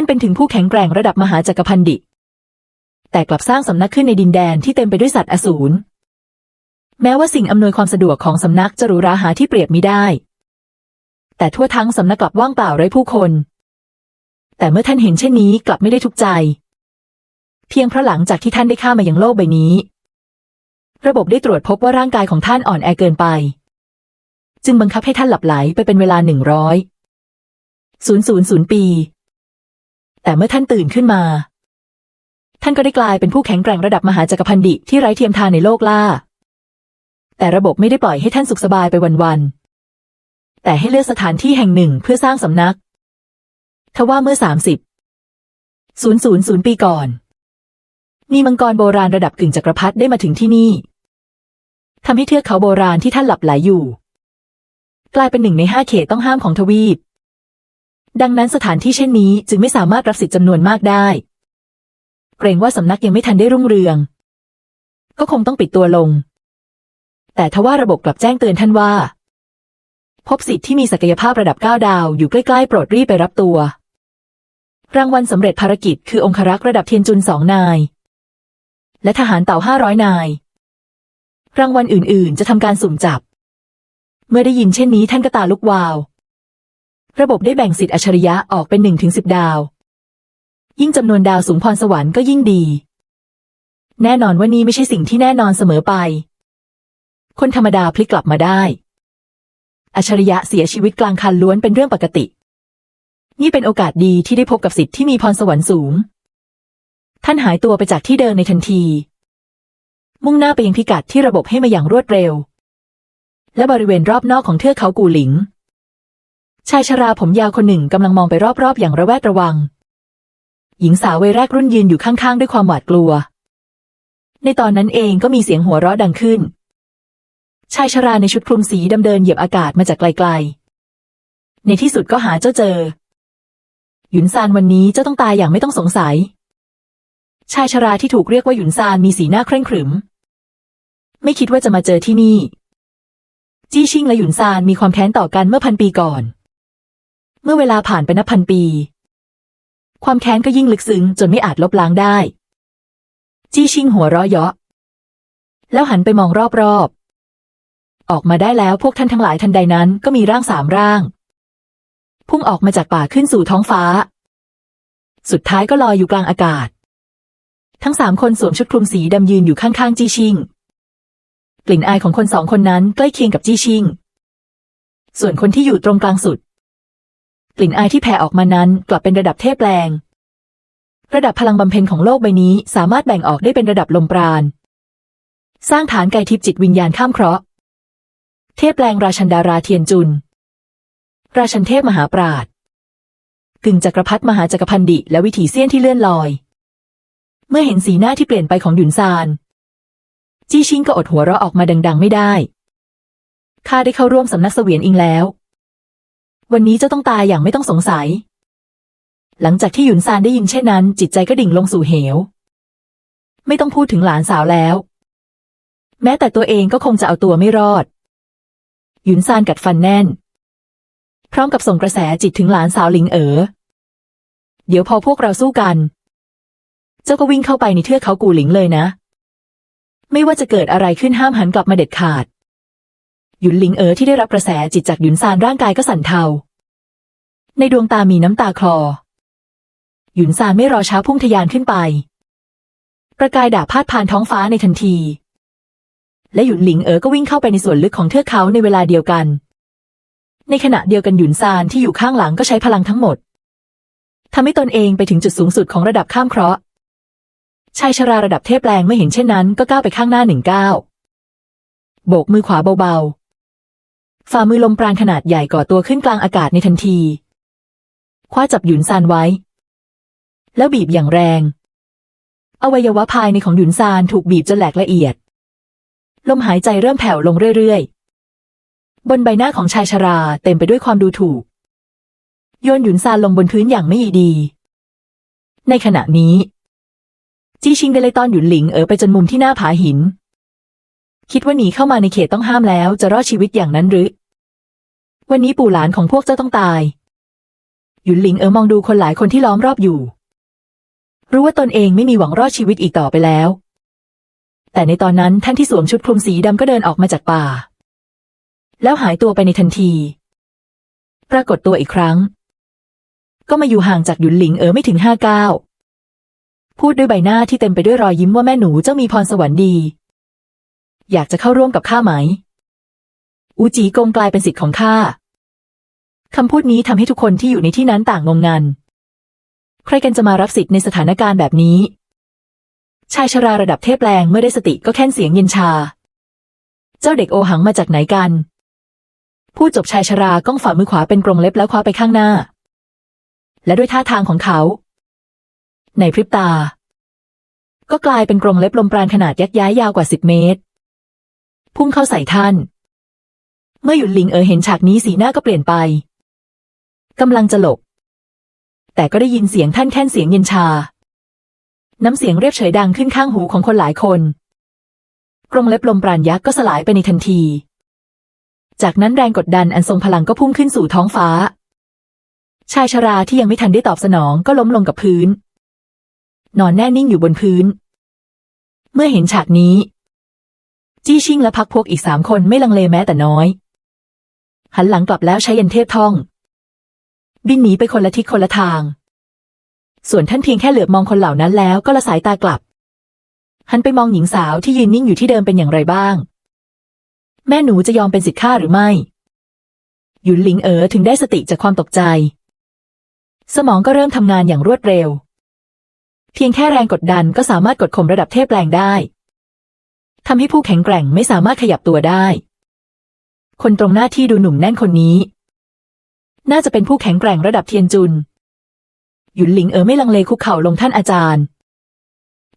านเป็นถึงผู้แข็งแกร่งระดับมหาจักรพันดิ แต่กลับสร้างสำนักขึ้นในดินแดนที่เต็มไปด้วยสัตว์อสูร แม้ว่าสิ่งอำนวยความสะดวกของสำนักจะหรูหราหาที่เปรียบมิได้ แต่ทั่วทั้งสำนักกลับว่างเปล่าไร้ผู้คน แต่เมื่อท่านเห็นเช่นนี้กลับไม่ได้ทุกข์ใจ เพียงเพราะหลังจากที่ท่านได้ข้ามมายังโลกใบนี้ ระบบได้ตรวจพบว่าร่างกายของท่านอ่อนแอเกินไป จึงบังคับให้ท่านหลับไหลไปเป็นเวลาหนึ่งร้อยศูนย์ศูนย์ศูนย์ปี แต่เมื่อท่านตื่นขึ้นมา ท่านก็ได้กลายเป็นผู้แข็งแกร่งระดับมหาจักรพันดิที่ไร้เทียมทานในโลกล่า แต่ระบบไม่ได้ปล่อยให้ท่านสุขสบายไปวันๆ แต่ให้เลือกสถานที่แห่งหนึ่งเพื่อสร้างสำนัก ทว่าเมื่อสามสิบศูนย์ศูนย์ศูนย์ปีก่อน มีมังกรโบราณระดับกึ่งจักรพรรดิได้มาถึงที่นี่ทำให้เทือกเขาโบราณที่ท่านหลับไหลอยู่ กลายเป็นหนึ่งในห้าเขตต้องห้ามของทวีป ดังนั้นสถานที่เช่นนี้จึงไม่สามารถรับสิทธิ์จำนวนมากได้ เกรงว่าสำนักยังไม่ทันได้รุ่งเรือง ก็คงต้องปิดตัวลง แต่ทว่าระบบกลับแจ้งเตือนท่านว่า พบสิทธิ์ที่มีศักยภาพระดับเก้าดาวอยู่ใกล้ๆ โปรดรีบไปรับตัว รางวัลสำเร็จภารกิจคือองครักษ์ระดับเทียนจุนสองนาย และทหารเต่าห้าร้อยนาย รางวัลอื่นๆ จะทำการสุ่มจับ เมื่อได้ยินเช่นนี้ท่านก็ตาลุกวาว ระบบได้แบ่งสิทธิ์อัจฉริยะออกเป็นหนึ่งถึงสิบดาว ยิ่งจำนวนดาวสูงพรสวรรค์ก็ยิ่งดี แน่นอนว่านี่ไม่ใช่สิ่งที่แน่นอนเสมอไป คนธรรมดาพลิกกลับมาได้ อัจฉริยะเสียชีวิตกลางคันล้วนเป็นเรื่องปกติ นี่เป็นโอกาสดีที่ได้พบกับสิทธิ์ที่มีพรสวรรค์สูง ท่านหายตัวไปจากที่เดิมในทันที มุ่งหน้าไปยังพิกัดที่ระบบให้มาอย่างรวดเร็ว และบริเวณรอบนอกของเทือกเขากูหลิง ชายชราผมยาวคนหนึ่งกำลังมองไปรอบๆ อย่างระแวดระวัง หญิงสาววัยแรกรุ่นยืนอยู่ข้างๆ ด้วยความหวาดกลัว ในตอนนั้นเองก็มีเสียงหัวเราะดังขึ้น ชายชราในชุดคลุมสีดำเดินเหยียบอากาศมาจากไกลๆ ในที่สุดก็หาเจ้าเจอ หยุนซานวันนี้เจ้าต้องตายอย่างไม่ต้องสงสัย ชายชราที่ถูกเรียกว่าหยุนซานมีสีหน้าเคร่งขรึม ไม่คิดว่าจะมาเจอที่นี่ จี้ชิงและหยุนซานมีความแค้นต่อกันเมื่อพันปีก่อน เมื่อเวลาผ่านไปนับพันปี ความแค้นก็ยิ่งลึกซึ้งจนไม่อาจลบล้างได้ จี้ชิงหัวเราะเยาะ แล้วหันไปมองรอบๆ ออกมาได้แล้วพวกท่านทั้งหลายทันใดนั้นก็มีร่างสามร่าง พุ่งออกมาจากป่าขึ้นสู่ท้องฟ้า สุดท้ายก็ลอยอยู่กลางอากาศ ทั้งสามคนสวมชุดคลุมสีดำยืนอยู่ข้างๆจี้ชิง กลิ่นอายของคนสองคนนั้นใกล้เคียงกับจี้ชิง ส่วนคนที่อยู่ตรงกลางสุด ลิ่นอายที่แผ่ออกมานั้นกลับเป็นระดับเทพแปลงระดับพลังบำเพ็ญของโลกใบนี้สามารถแบ่งออกได้เป็นระดับลมปราณ สร้างฐานกายทิพย์จิตวิญญาณข้ามเคราะห์ เทพแปลงราชันดาราเทียนจุน ราชันเทพมหาปราดกึ่งจักรพรรดิมหาจักรพันดิและวิถีเสี้ยนที่เลื่อนลอย เมื่อเห็นสีหน้าที่เปลี่ยนไปของหยุนซาน จี้ชิงก็อดหัวเราะออกมาดัง ๆ ไม่ได้ ข้าได้เข้าร่วมสำนักเสวียนอิงแล้ว วันนี้เจ้าต้องตายอย่างไม่ต้องสงสัย หลังจากที่หยุนซานได้ยินเช่นนั้น จิตใจก็ดิ่งลงสู่เหว ไม่ต้องพูดถึงหลานสาวแล้ว แม้แต่ตัวเองก็คงจะเอาตัวไม่รอด หยุนซานกัดฟันแน่น พร้อมกับส่งกระแสจิตถึงหลานสาวหลิงเอ๋อ เดี๋ยวพอพวกเราสู้กัน เจ้าก็วิ่งเข้าไปในเทือกเขากูหลิงเลยนะ ไม่ว่าจะเกิดอะไรขึ้นห้ามหันกลับมาเด็ดขาด หยุนหลิงเอ๋อที่ได้รับกระแสจิตจากหยุนซานร่างกายก็สั่นเทา ในดวงตามีน้ำตาคลอ หยุนซานไม่รอช้าพุ่งทะยานขึ้นไป ประกายดาบพาดผ่านท้องฟ้าในทันที และหยุนหลิงเอ๋อก็วิ่งเข้าไปในส่วนลึกของเทือกเขาในเวลาเดียวกัน ในขณะเดียวกันหยุนซานที่อยู่ข้างหลังก็ใช้พลังทั้งหมดทำให้ตนเองไปถึงจุดสูงสุดของระดับข้ามเคราะห์ชายชราระดับเทพแปลงไม่เห็นเช่นนั้นก็ก้าวไปข้างหน้าหนึ่งก้าวโบกมือขวาเบาๆ ฝ่ามือลมปราณขนาดใหญ่ก่อตัวขึ้นกลางอากาศในทันที คว้าจับหยุนซานไว้ แล้วบีบอย่างแรง อวัยวะภายในของหยุนซานถูกบีบจนแหลกละเอียด ลมหายใจเริ่มแผ่วลงเรื่อยๆ บนใบหน้าของชายชราเต็มไปด้วยความดูถูก โยนหยุนซานลงบนพื้นอย่างไม่ดี ในขณะนี้ จี้ชิงได้ไล่ต้อนหยุนหลิงเอ๋อไปจนมุมที่หน้าผาหิน คิดว่าหนีเข้ามาในเขตต้องห้ามแล้ว จะรอดชีวิตอย่างนั้นหรือ วันนี้ปู่หลานของพวกเจ้าต้องตาย หยุนหลิงเอ๋อมองดูคนหลายคนที่ล้อมรอบอยู่ รู้ว่าตนเองไม่มีหวังรอดชีวิตอีกต่อไปแล้ว แต่ในตอนนั้นท่านที่สวมชุดคลุมสีดำก็เดินออกมาจากป่า แล้วหายตัวไปในทันที ปรากฏตัวอีกครั้ง ก็มาอยู่ห่างจากหยุนหลิงเอ๋อไม่ถึงห้าก้าวพูดด้วยใบหน้าที่เต็มไปด้วยรอยยิ้มว่าแม่หนูเจ้ามีพรสวรรค์ดี อยากจะเข้าร่วมกับข้าไหม อูจีกงกลายเป็นสิทธิ์ของข้าคำพูดนี้ทำให้ทุกคนที่อยู่ในที่นั้นต่างงงงัน ใครกันจะมารับสิทธิ์ในสถานการณ์แบบนี้ ชายชราระดับเทพแรงเมื่อได้สติก็แค่นเสียงเย็นชา เจ้าเด็กโอหังมาจากไหนกันพูดจบชายชราก้องฝ่ามือขวาเป็นกรงเล็บแล้วคว้าไปข้างหน้า และด้วยท่าทางของเขา ในพริบตา ก็กลายเป็นกรงเล็บลมปราณขนาดยักษ์ย้ายยาวกว่าสิบเมตร พุ่งเข้าใส่ท่าน เมื่อหยุดลิงเอ๋อเห็นฉากนี้สีหน้าก็เปลี่ยนไปกำลังจะหลบ แต่ก็ได้ยินเสียงท่านแค่นเสียงเย็นชา น้ำเสียงเรียบเฉยดังขึ้นข้างหูของคนหลายคนกรงเล็บลมปราณยักษ์ก็สลายไปในทันที จากนั้นแรงกดดันอันทรงพลังก็พุ่งขึ้นสู่ท้องฟ้า ชายชราที่ยังไม่ทันได้ตอบสนองก็ล้มลงกับพื้น นอนแน่นิ่งอยู่บนพื้น เมื่อเห็นฉากนี้ จี้ชิ่งและพักพวกอีกสามคนไม่ลังเลแม้แต่น้อย หันหลังกลับแล้วใช้ยันเทพท่อง บินหนีไปคนละทิศคนละทาง ส่วนท่านเพียงแค่เหลือบมองคนเหล่านั้นแล้วก็ละสายตากลับ หันไปมองหญิงสาวที่ยืนนิ่งอยู่ที่เดิมเป็นอย่างไรบ้าง แม่หนูจะยอมเป็นสิทธิ์ข้าหรือไม่ หยุนหลิงเอ๋อถึงได้สติจากความตกใจ สมองก็เริ่มทำงานอย่างรวดเร็ว เพียงแค่แรงกดดันก็สามารถกดข่มระดับเทพแรงได้ ทำให้ผู้แข็งแกร่งไม่สามารถขยับตัวได้ คนตรงหน้าที่ดูหนุ่มแน่นคนนี้ น่าจะเป็นผู้แข็งแกร่งระดับเทียนจุน หยุนหลิงเอ๋อไม่ลังเลคุกเข่าลงท่านอาจารย์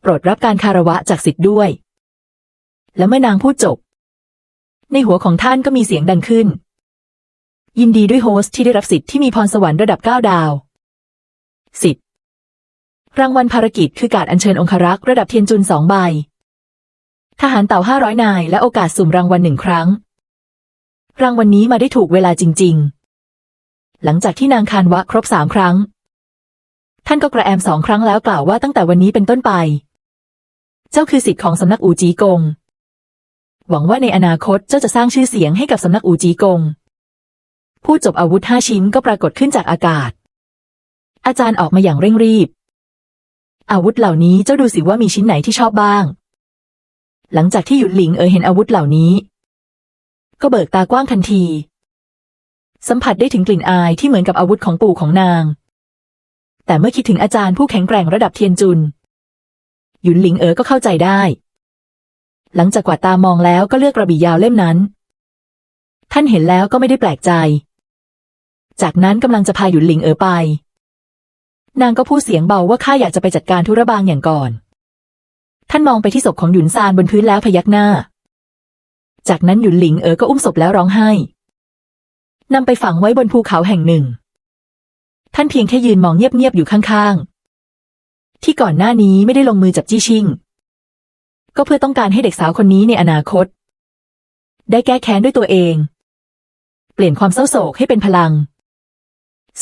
โปรดรับการคารวะจากสิทธิ์ด้วย และเมื่อนางพูดจบ ในหัวของท่านก็มีเสียงดังขึ้น ยินดีด้วยโฮสต์ที่ได้รับสิทธิ์ที่มีพรสวรรค์ระดับเก้าดาว สิทธิ์รางวัลภารกิจคือการอัญเชิญองครักษ์ระดับเทียนจุนสองใบ ทหารเต่าห้าร้อยนายและโอกาสสุ่มรางวัลหนึ่งครั้ง รางวัลนนี้มาได้ถูกเวลาจริง ๆ หลังจากที่นางคานวะครบสามครั้ง ท่านก็กระแอมสองครั้งแล้วกล่าวว่าตั้งแต่วันนี้เป็นต้นไป เจ้าคือสิทธิ์ของสำนักอูจีกง หวังว่าในอนาคตเจ้าจะสร้างชื่อเสียงให้กับสำนักอูจีกงพูดจบอาวุธห้าชิ้นก็ปรากฏขึ้นจากอากาศ อาจารย์ออกมาอย่างเร่งรีบอาวุธเหล่านี้เจ้าดูสิว่ามีชิ้นไหนที่ชอบบ้าง หลังจากที่หยุดหลิงเอ๋อเห็นอาวุธเหล่านี้ ก็เบิกตากว้างทันที สัมผัสได้ถึงกลิ่นอายที่เหมือนกับอาวุธของปู่ของนาง แต่เมื่อคิดถึงอาจารย์ผู้แข็งแกร่งระดับเทียนจุน หยุนหลิงเอ๋อก็เข้าใจได้ หลังจากกวาดตามองแล้วก็เลือกกระบี่ยาวเล่มนั้น ท่านเห็นแล้วก็ไม่ได้แปลกใจ จากนั้นกำลังจะพาหยุนหลิงเอ๋อไป นางก็พูดเสียงเบาว่าข้าอยากจะไปจัดการธุระบางอย่างก่อน ท่านมองไปที่ศพของหยุนซานบนพื้นแล้วพยักหน้า จากนั้นหยุนหลิงเอ๋อก็อุ้มศพแล้วร้องไห้นำไปฝังไว้บนภูเขาแห่งหนึ่ง ท่านเพียงแค่ยืนมองเงียบๆอยู่ข้างๆ ที่ก่อนหน้านี้ไม่ได้ลงมือจับจี้ชิง ก็เพื่อต้องการให้เด็กสาวคนนี้ในอนาคต ได้แก้แค้นด้วยตัวเอง เปลี่ยนความเศร้าโศกให้เป็นพลัง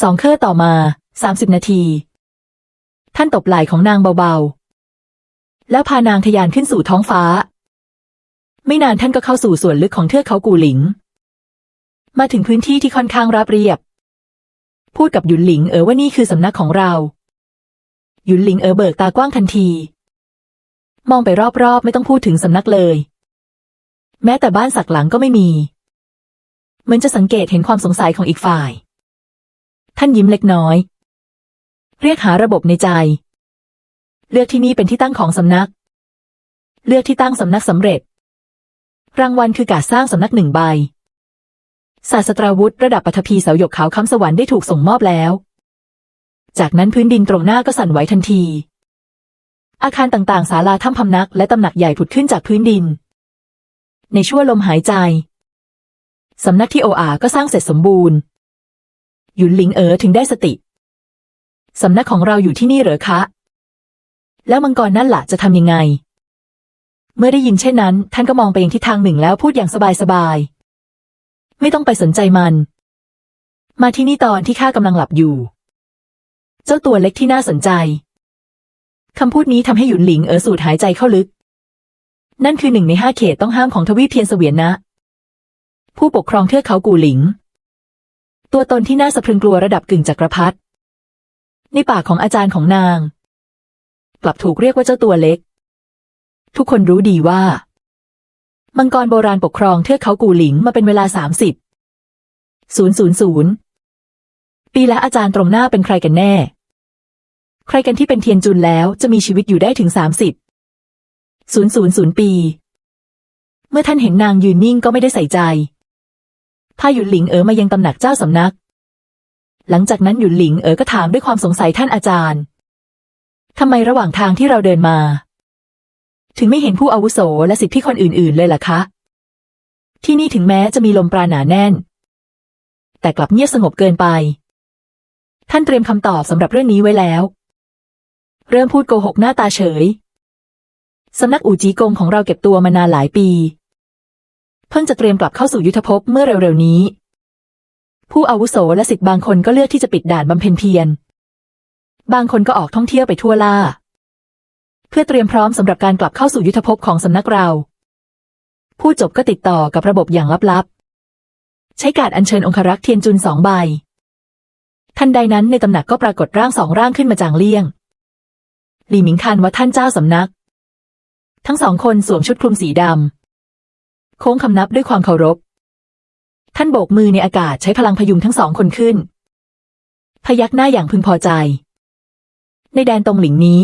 สองเครื่อต่อมาสามสิบนาที ท่านตบไหล่ของนางเบาๆ แล้วพานางทะยานขึ้นสู่ท้องฟ้า ไม่นานท่านก็เข้าสู่ส่วนลึกของเทือกเขากูหลิง มาถึงพื้นที่ที่ค่อนข้างราบเรียบ พูดกับหยุนหลิงเอ๋อว่านี่คือสำนักของเรา หยุนหลิงเอ๋อเบิกตากว้างทันที มองไปรอบๆ ไม่ต้องพูดถึงสำนักเลย แม้แต่บ้านสักหลังก็ไม่มี เหมือนจะสังเกตเห็นความสงสัยของอีกฝ่าย ท่านยิ้มเล็กน้อย เรียกหาระบบในใจ เลือกที่นี่เป็นที่ตั้งของสำนัก เลือกที่ตั้งสำนักสำเร็จ รางวัลคือการสร้างสำนักหนึ่งใบ ศาสตราวุธระดับปัทภีเสาหยกขาวคำสวรรค์ได้ถูกส่งมอบแล้ว จากนั้นพื้นดินตรงหน้าก็สั่นไหวทันที อาคารต่างๆศาลาถ้ำพำนักและตำหนักใหญ่ผุดขึ้นจากพื้นดิน ในชั่วลมหายใจ สำนักที่โออาก็สร้างเสร็จสมบูรณ์ หยุนหลิงเอ๋อถึงได้สติ สำนักของเราอยู่ที่นี่เหรอคะ แล้วมังกรนั่นล่ะจะทำยังไง เมื่อได้ยินเช่นนั้น ท่านก็มองไปยังทิศทางหนึ่งแล้วพูดอย่างสบายๆ ไม่ต้องไปสนใจมัน มาที่นี่ตอนที่ข้ากำลังหลับอยู่ เจ้าตัวเล็กที่น่าสนใจคำพูดนี้ทำให้หยุนหลิงเอ๋อสูดหายใจเข้าลึก นั่นคือหนึ่งในห้าเขตต้องห้ามของทวีปเทียนเสวียนนะ ผู้ปกครองเทือกเขากูหลิง ตัวตนที่น่าสะพรึงกลัวระดับกึ่งจักรพรรดิในปากของอาจารย์ของนาง กลับถูกเรียกว่าเจ้าตัวเล็ก ทุกคนรู้ดีว่า มังกรโบราณปกครองเทือกเขากูหลิงมาเป็นเวลาสามสิบศูนย์ศูนย์ศูนย์ปีและอาจารย์ตรงหน้าเป็นใครกันแน่ ใครกันที่เป็นเทียนจุนแล้วจะมีชีวิตอยู่ได้ถึงสามสิบศูนย์ศูนย์ศูนย์ปี เมื่อท่านเห็นนางยืนนิ่งก็ไม่ได้ใส่ใจพาหยุนหลิงเอ๋อมายังตำหนักเจ้าสำนัก หลังจากนั้นหยุนหลิงเอ๋อก็ถามด้วยความสงสัยท่านอาจารย์ ทำไมระหว่างทางที่เราเดินมา ถึงไม่เห็นผู้อาวุโสและสิทธิคนอื่น ๆ เลยล่ะคะ ที่นี่ถึงแม้จะมีลมปราณหนาแน่น แต่กลับเงียบสงบเกินไป ท่านเตรียมคำตอบสำหรับเรื่องนี้ไว้แล้ว เริ่มพูดโกหกหน้าตาเฉยสำนักอูจีกงของเราเก็บตัวมานานหลายปี เพิ่งจะเตรียมกลับเข้าสู่ยุทธภพเมื่อเร็วๆนี้ ผู้อาวุโสและสิทธิ์บางคนก็เลือกที่จะปิดด่านบำเพ็ญเพียร บางคนก็ออกท่องเที่ยวไปทั่วล่า เพื่อเตรียมพร้อมสำหรับการกลับเข้าสู่ยุทธภพของสำนักเรา ผู้จบก็ติดต่อกับระบบอย่างลับๆ ใช้การอัญเชิญองครักษ์เทียนจุนสองใบ ทันใดนั้นในตำหนักก็ปรากฏร่างสองร่างขึ้นมาจางเลี่ยง หลี่หมิงคันว่าท่านเจ้าสำนัก ทั้งสองคนสวมชุดคลุมสีดำโค้งคำนับด้วยความเคารพ ท่านโบกมือในอากาศใช้พลังพยุงทั้งสองคนขึ้น พยักหน้าอย่างพึงพอใจ ในแดนตรงหลิงนี้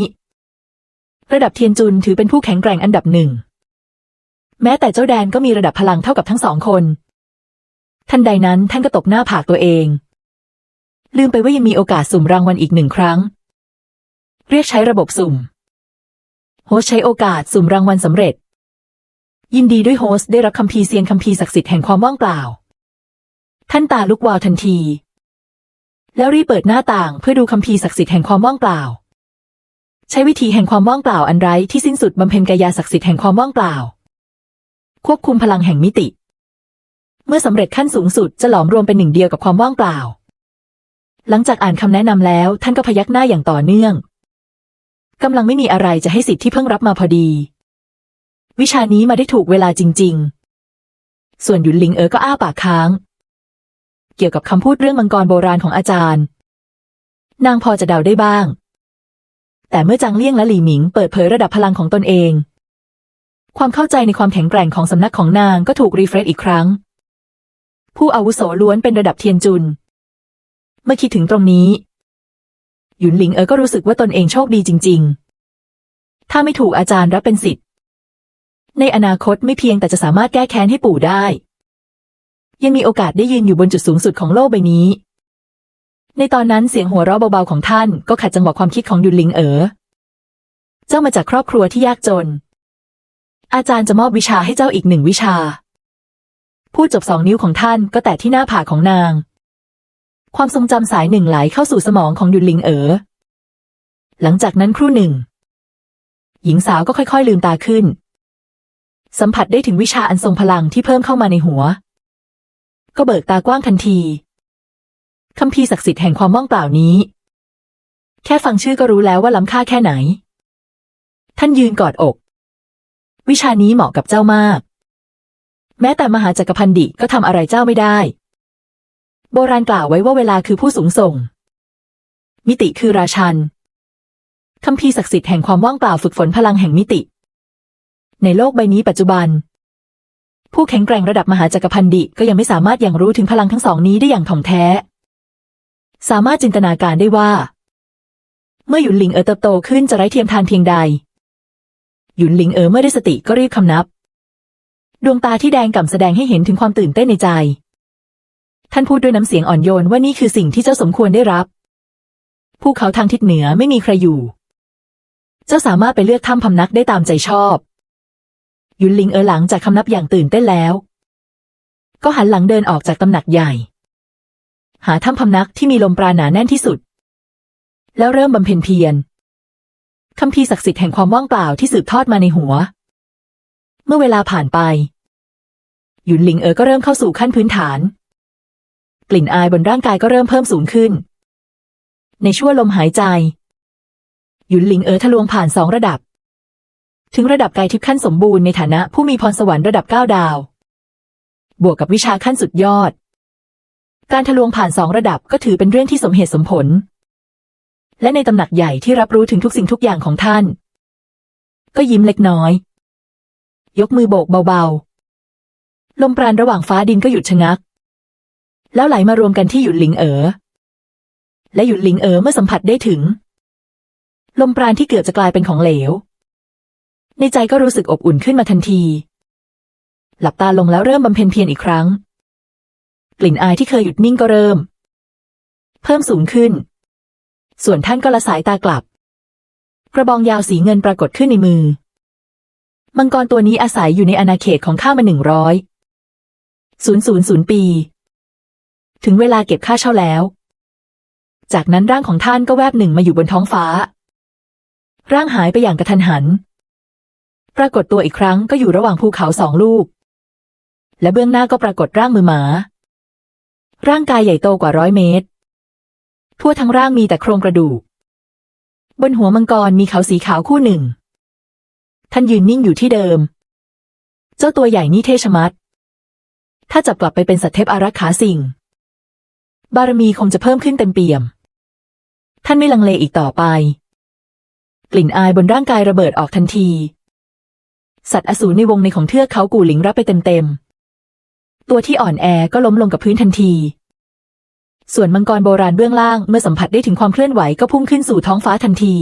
ระดับเทียนจุนถือเป็นผู้แข็งแกร่งอันดับหนึ่ง แม้แต่เจ้าแดนก็มีระดับพลังเท่ากับทั้งสองคน ทันใดนั้นท่านก็ตบหน้าผากตัวเอง ลืมไปว่ายังมีโอกาสสุ่มรางวัลอีกหนึ่งครั้ง เรียกใช้ระบบสุ่ม โฮสใช้โอกาสสุ่มรางวัลสำเร็จ ยินดีด้วยโฮสได้รับคำพีร์เซียนคำพีร์ศักดิ์สิทธิ์แห่งความว่างเปล่า ท่านตาลุกวาวทันที แล้วรีบเปิดหน้าต่างเพื่อดูคำพีร์ศักดิ์สิทธิ์แห่งความว่างเปล่า ใช้วิธีแห่งความว่างเปล่าอันไร้ที่สิ้นสุดบำเพ็ญกายาศักดิ์สิทธิ์แห่งความว่างเปล่า ควบคุมพลังแห่งมิติ เมื่อสำเร็จขั้นสูงสุดจะหลอมรวมเป็นหนึ่งเดียวกับความว่างเปล่า หลังจากอ่านคำแนะนำแล้วท่านก็พยักหน้าอย่างต่อเนื่องกำลังไม่มีอะไรจะให้สิทธิ์ที่เพิ่งรับมาพอดี วิชานี้มาได้ถูกเวลาจริง ๆ ส่วนหยุนหลิงเอ๋อก็อ้าปากค้าง เกี่ยวกับคำพูดเรื่องมังกรโบราณของอาจารย์ นางพอจะเดาได้บ้าง แต่เมื่อจางเลี่ยงและหลี่หมิงเปิดเผยระดับพลังของตนเอง ความเข้าใจในความแข็งแกร่งของสำนักของนางก็ถูกรีเฟรชอีกครั้ง ผู้อาวุโสล้วนเป็นระดับเทียนจุน เมื่อคิดถึงตรงนี้ หยุนหลิงเอ๋อก็รู้สึกว่าตนเองโชคดีจริง ๆ ถ้าไม่ถูกอาจารย์รับเป็นสิทธิ์ในอนาคตไม่เพียงแต่จะสามารถแก้แค้นให้ปู่ได้ ยังมีโอกาสได้ยืนอยู่บนจุดสูงสุดของโลกใบนี้ ในตอนนั้นเสียงหัวเราะเบาๆของท่านก็ขัดจังหวะความคิดของหยุนหลิงเอ๋อ เจ้ามาจากครอบครัวที่ยากจน อาจารย์จะมอบวิชาให้เจ้าอีกหนึ่งวิชา พูดจบสองนิ้วของท่านก็แตะที่หน้าผากของนาง ความทรงจำสายหนึ่งไหลเข้าสู่สมองของหยุนหลิงเอ๋อ หลังจากนั้นครู่หนึ่ง หญิงสาวก็ค่อยๆลืมตาขึ้น สัมผัสได้ถึงวิชาอันทรงพลังที่เพิ่มเข้ามาในหัว ก็เบิกตากว้างทันทีคำพีศักดิ์สิทธิ์แห่งความว่างเปล่านี้ แค่ฟังชื่อก็รู้แล้วว่าล้ำค่าแค่ไหน ท่านยืนกอดอก วิชานี้เหมาะกับเจ้ามาก แม้แต่มหาจักรพันดิก็ทำอะไรเจ้าไม่ได้ โบราณกล่าวไว้ว่าเวลาคือผู้สูงส่ง มิติคือราชันคำพีศักดิ์สิทธิ์แห่งความว่างเปล่าฝึกฝนพลังแห่งมิติ ในโลกใบนี้ปัจจุบัน ผู้แข็งแกร่งระดับมหาจักรพันดิก็ยังไม่สามารถยังรู้ถึงพลังทั้งสองนี้ได้อย่างถ่องแท้ สามารถจินตนาการได้ว่า เมื่อหยุนหลิงเอ๋อเติบโตขึ้นจะไร้เทียมทานเพียงใด หยุนหลิงเอ๋อเมื่อได้สติก็รีบคำนับ ดวงตาที่แดงก่ำแสดงให้เห็นถึงความตื่นเต้นในใจ ท่านพูดด้วยน้ำเสียงอ่อนโยนว่านี่คือสิ่งที่เจ้าสมควรได้รับ ภูเขาทางทิศเหนือไม่มีใครอยู่ เจ้าสามารถไปเลือกถ้ำพำนักได้ตามใจชอบ ยุนลิงเอ๋อหลังจากคำนับอย่างตื่นเต้นแล้ว ก็หันหลังเดินออกจากตำหนักใหญ่ หาถ้ำพำนักที่มีลมปราณหนาแน่นที่สุด แล้วเริ่มบำเพ็ญเพียรคำพีร์ศักดิ์สิทธิ์แห่งความว่างเปล่าที่สืบทอดมาในหัว เมื่อเวลาผ่านไป หยุนหลิงเอ๋อก็เริ่มเข้าสู่ขั้นพื้นฐาน กลิ่นอายบนร่างกายก็เริ่มเพิ่มสูงขึ้น ในชั่วลมหายใจ หยุนหลิงเอ๋อทะลวงผ่านสองระดับ ถึงระดับกายทิพย์ขั้นสมบูรณ์ในฐานะผู้มีพรสวรรค์ระดับเก้าดาว บวกกับวิชาขั้นสุดยอด การทะลวงผ่านสองระดับก็ถือเป็นเรื่องที่สมเหตุสมผล และในตำหนักใหญ่ที่รับรู้ถึงทุกสิ่งทุกอย่างของท่าน ก็ยิ้มเล็กน้อย ยกมือโบกเบาๆ ลมปราณระหว่างฟ้าดินก็หยุดชะงัก แล้วไหลมารวมกันที่หยุนหลิงเอ๋อและหยุนหลิงเอ๋อเมื่อสัมผัสได้ถึง ลมปราณที่เกือบจะกลายเป็นของเหลว ในใจก็รู้สึกอบอุ่นขึ้นมาทันที หลับตาลงแล้วเริ่มบำเพ็ญเพียรอีกครั้ง กลิ่นอายที่เคยหยุดนิ่งก็เริ่ม เพิ่มสูงขึ้น ส่วนท่านก็ละสายตากลับ กระบองยาวสีเงินปรากฏขึ้นในมือ มังกรตัวนี้อาศัยอยู่ในอาณาเขตของข้ามาหนึ่งร้อยศูนย์ศูนย์ศูนย์ปี ถึงเวลาเก็บค่าเช่าแล้ว จากนั้นร่างของท่านก็แวบหนึ่งมาอยู่บนท้องฟ้า ร่างหายไปอย่างกระทันหัน ปรากฏตัวอีกครั้งก็อยู่ระหว่างภูเขาสองลูก และเบื้องหน้าก็ปรากฏร่างมือหมา ร่างกายใหญ่โตกว่าร้อยเมตร ทั่วทั้งร่างมีแต่โครงกระดูก บนหัวมังกรมีเขาสีขาวคู่หนึ่ง ท่านยืนนิ่งอยู่ที่เดิม เจ้าตัวใหญ่นี่เทชะมัด ถ้าจับกลับไปเป็นสัตว์เทพอารักขาสิ่ง บารมีคงจะเพิ่มขึ้นเต็มเปี่ยม ท่านไม่ลังเลอีกต่อไป กลิ่นอายบนร่างกายระเบิดออกทันที สัตว์อสูรในวงในของเทือกเขากู่หลิงรับไปเต็มๆ ตัวที่อ่อนแอก็ล้มลงกับพื้นทันที ส่วนมังกรโบราณเบื้องล่างเมื่อสัมผัสได้ถึงความเคลื่อนไหวก็พุ่งขึ้นสู่ท้องฟ้าทันที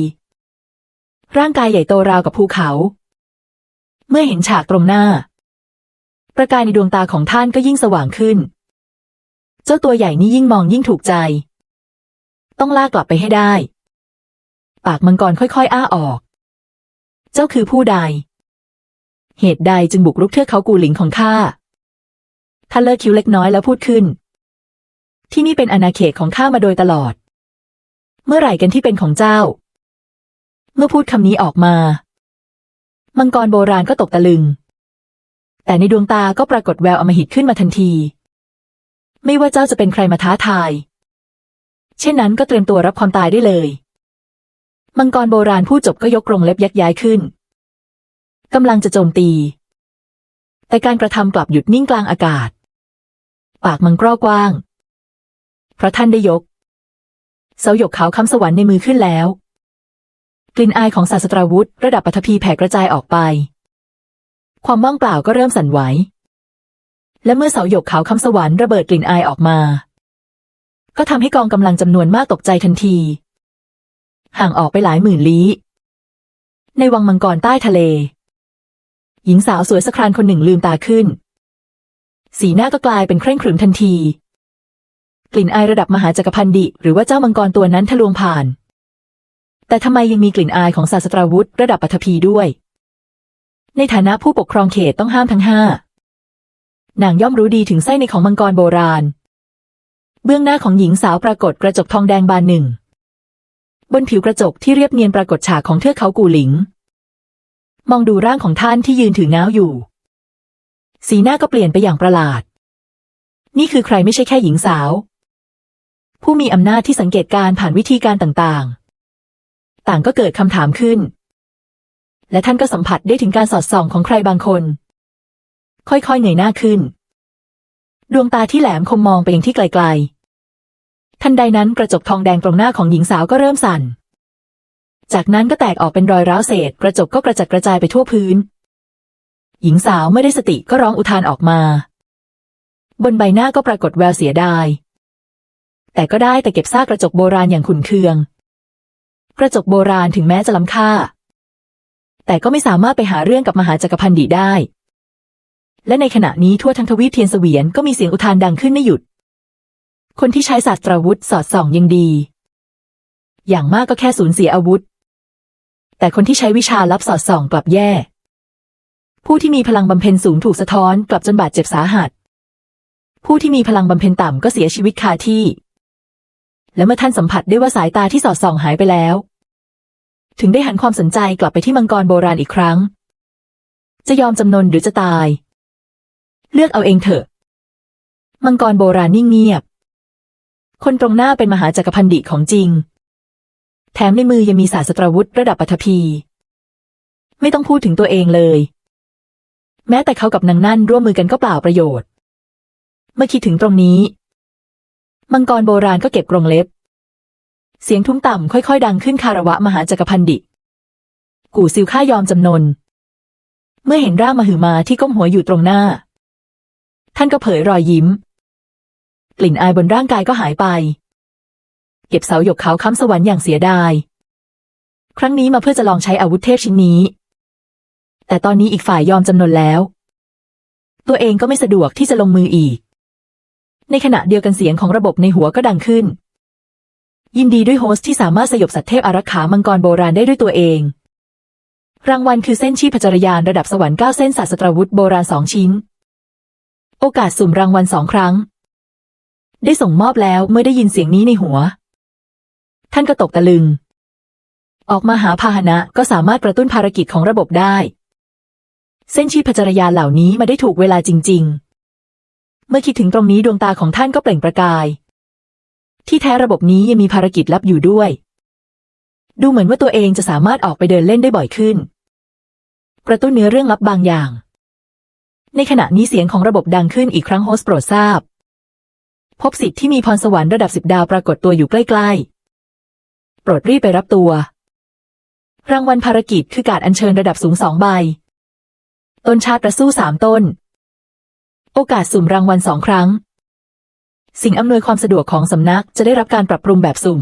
ร่างกายใหญ่โตราวกับภูเขา เมื่อเห็นฉากตรงหน้า ประกายในดวงตาของท่านก็ยิ่งสว่างขึ้น เจ้าตัวใหญ่นี่ยิ่งมองยิ่งถูกใจ ต้องลากกลับไปให้ได้ ปากมังกรค่อยๆ อ้าออก เจ้าคือผู้ใด เหตุใดจึงบุกรุกเทือกเขากูหลิงของข้าท่านเลิกคิ้วเล็กน้อยแล้วพูดขึ้น ที่นี่เป็นอาณาเขตของข้ามาโดยตลอด เมื่อไหร่กันที่เป็นของเจ้า เมื่อพูดคำนี้ออกมา มังกรโบราณก็ตกตะลึง แต่ในดวงตาก็ปรากฏแววอมหิตขึ้นมาทันที ไม่ว่าเจ้าจะเป็นใครมาท้าทาย เช่นนั้นก็เตรียมตัวรับความตายได้เลย มังกรโบราณพูดจบก็ยกกรงเล็บยักย้ายขึ้น กำลังจะโจมตี แต่การกระทำกลับหยุดนิ่งกลางอากาศ ปากมังกรกว้าง เพราะท่านได้ยก เสาหยกขาวคำสวรรค์ในมือขึ้นแล้ว กลิ่นอายของศาสตราวุธ ระดับปฐพีแผ่กระจายออกไป ความว่างเปล่าก็เริ่มสั่นไหว และเมื่อเสาหยกขาวคำสวรรค์ระเบิดกลิ่นอายออกมา ก็ทำให้กองกำลังจำนวนมากตกใจทันที ห่างออกไปหลายหมื่นลี้ ในวังมังกรใต้ทะเล หญิงสาวสวยสครานคนหนึ่งลืมตาขึ้น สีหน้าก็กลายเป็นเคร่งขรึมทันที กลิ่นอายระดับมหาจักรพันดิ หรือว่าเจ้ามังกรตัวนั้นทะลวงผ่าน แต่ทำไมยังมีกลิ่นอายของศาสตราวุธระดับปัทภีด้วย ในฐานะผู้ปกครองเขตต้องห้ามทั้งห้านางย่อมรู้ดีถึงไส้ในของมังกรโบราณ เบื้องหน้าของหญิงสาวปรากฏกระจกทองแดงบานหนึ่ง บนผิวกระจกที่เรียบเนียนปรากฏฉากของเทือกเขากูหลิง มองดูร่างของท่านที่ยืนถือง้าวอยู่ สีหน้าก็เปลี่ยนไปอย่างประหลาด นี่คือใครไม่ใช่แค่หญิงสาว ผู้มีอำนาจที่สังเกตการผ่านวิธีการต่างๆ ต่างก็เกิดคำถามขึ้น และท่านก็สัมผัสได้ถึงการสอดส่องของใครบางคน ค่อยๆเงยหน้าขึ้น ดวงตาที่แหลมคมมองไปยังที่ไกลๆทันใดนั้นกระจกทองแดงตรงหน้าของหญิงสาวก็เริ่มสั่น จากนั้นก็แตกออกเป็นรอยร้าวเศษ กระจกก็กระจัดกระจายไปทั่วพื้น หญิงสาวไม่ได้สติก็ร้องอุทานออกมา บนใบหน้าก็ปรากฏแววเสียดาย แต่ก็ได้แต่เก็บซากกระจกโบราณอย่างขุนเคือง กระจกโบราณถึงแม้จะล้ำค่า แต่ก็ไม่สามารถไปหาเรื่องกับมหาจักรพันดีได้ และในขณะนี้ทั่วทั้งทวีปเทียนเสวียนก็มีเสียงอุทานดังขึ้นไม่หยุด คนที่ใช้ศาสตราวุธสอดส่องยังดี อย่างมากก็แค่สูญเสียอาวุธ แต่คนที่ใช้วิชาลับสอดส่องกลับแย่ ผู้ที่มีพลังบำเพ็ญสูงถูกสะท้อนกลับจนบาดเจ็บสาหัส ผู้ที่มีพลังบำเพ็ญต่ำก็เสียชีวิตคาที่ และเมื่อท่านสัมผัสได้ว่าสายตาที่สอดส่องหายไปแล้ว ถึงได้หันความสนใจกลับไปที่มังกรโบราณอีกครั้ง จะยอมจำนนหรือจะตาย เลือกเอาเองเถอะ มังกรโบราณนิ่งเงียบ คนตรงหน้าเป็นมหาจักรพันดิของจริง แถมในมือยังมีศาสตราวุธระดับปัทภีไม่ต้องพูดถึงตัวเองเลย แม้แต่เขากับนางนั่นร่วมมือกันก็เปล่าประโยชน์ เมื่อคิดถึงตรงนี้ มังกรโบราณก็เก็บกรงเล็บ เสียงทุ้มต่ำค่อยๆ ดังขึ้นคาระวะมหาจักรพันดิ กู่ซิวข้ายอมจำนน เมื่อเห็นร่างมหึมาที่ก้มหัวอยู่ตรงหน้า ท่านก็เผยรอยยิ้ม กลิ่นอายบนร่างกายก็หายไป เก็บเสาหยกขาวค้ำสวรรค์อย่างเสียดาย ครั้งนี้มาเพื่อจะลองใช้อาวุธเทพชิ้นนี้ แต่ตอนนี้อีกฝ่ายยอมจำนนแล้ว ตัวเองก็ไม่สะดวกที่จะลงมืออีก ในขณะเดียวกันเสียงของระบบในหัวก็ดังขึ้น ยินดีด้วยโฮสที่สามารถสยบสัตว์เทพอารักขามังกรโบราณได้ด้วยตัวเอง รางวัลคือเส้นชีพจรยานระดับสวรรค์เก้าเส้นศาสตรวุธโบราณสองชิ้น โอกาสสุ่มรางวัลสองครั้งได้ส่งมอบแล้วเมื่อได้ยินเสียงนี้ในหัว ท่านก็ตกตะลึง ออกมาหาพาหนะก็สามารถกระตุ้นภารกิจของระบบได้ เส้นชีพจรยานเหล่านี้มาได้ถูกเวลาจริง ๆ เมื่อคิดถึงตรงนี้ดวงตาของท่านก็เปล่งประกาย ที่แท้ระบบนี้ยังมีภารกิจลับอยู่ด้วย ดูเหมือนว่าตัวเองจะสามารถออกไปเดินเล่นได้บ่อยขึ้น กระตุ้นเนื้อเรื่องลับบางอย่าง ในขณะนี้เสียงของระบบดังขึ้นอีกครั้งโฮสต์โปรดทราบพบสิทธิ์ที่มีพรสวรรค์ระดับสิบดาวปรากฏตัวอยู่ใกล้ ๆ ปรดรีบไปรับตัว รางวัลภารกิจคือการอัญเชิญระดับสูงสองใบ ต้นชาติกระสู้สามต้น โอกาสสุ่มรางวัลสองครั้ง สิ่งอำนวยความสะดวกของสำนักจะได้รับการปรับปรุงแบบสุ่ม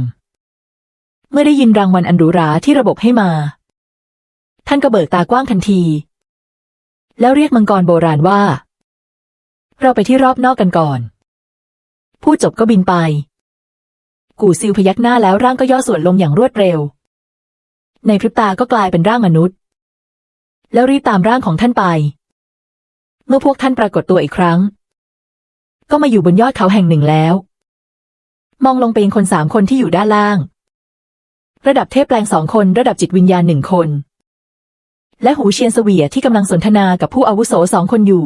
เมื่อได้ยินรางวัลอันหรูหราที่ระบบให้มา ท่านก็เบิกตากว้างทันที แล้วเรียกมังกรโบราณว่า เราไปที่รอบนอกกันก่อนพูดจบก็บินไป กู่ซิลพยักหน้าแล้วร่างก็ย่อส่วนลงอย่างรวดเร็ว ในพริบตาก็กลายเป็นร่างมนุษย์ แล้วรีบตามร่างของท่านไป เมื่อพวกท่านปรากฏตัวอีกครั้ง ก็มาอยู่บนยอดเขาแห่งหนึ่งแล้ว มองลงไปยังคนสามคนที่อยู่ด้านล่าง ระดับเทพแปลงสองคนระดับจิตวิญญาณหนึ่งคน และหูเชียนเสวียที่กำลังสนทนากับผู้อาวุโสสองคนอยู่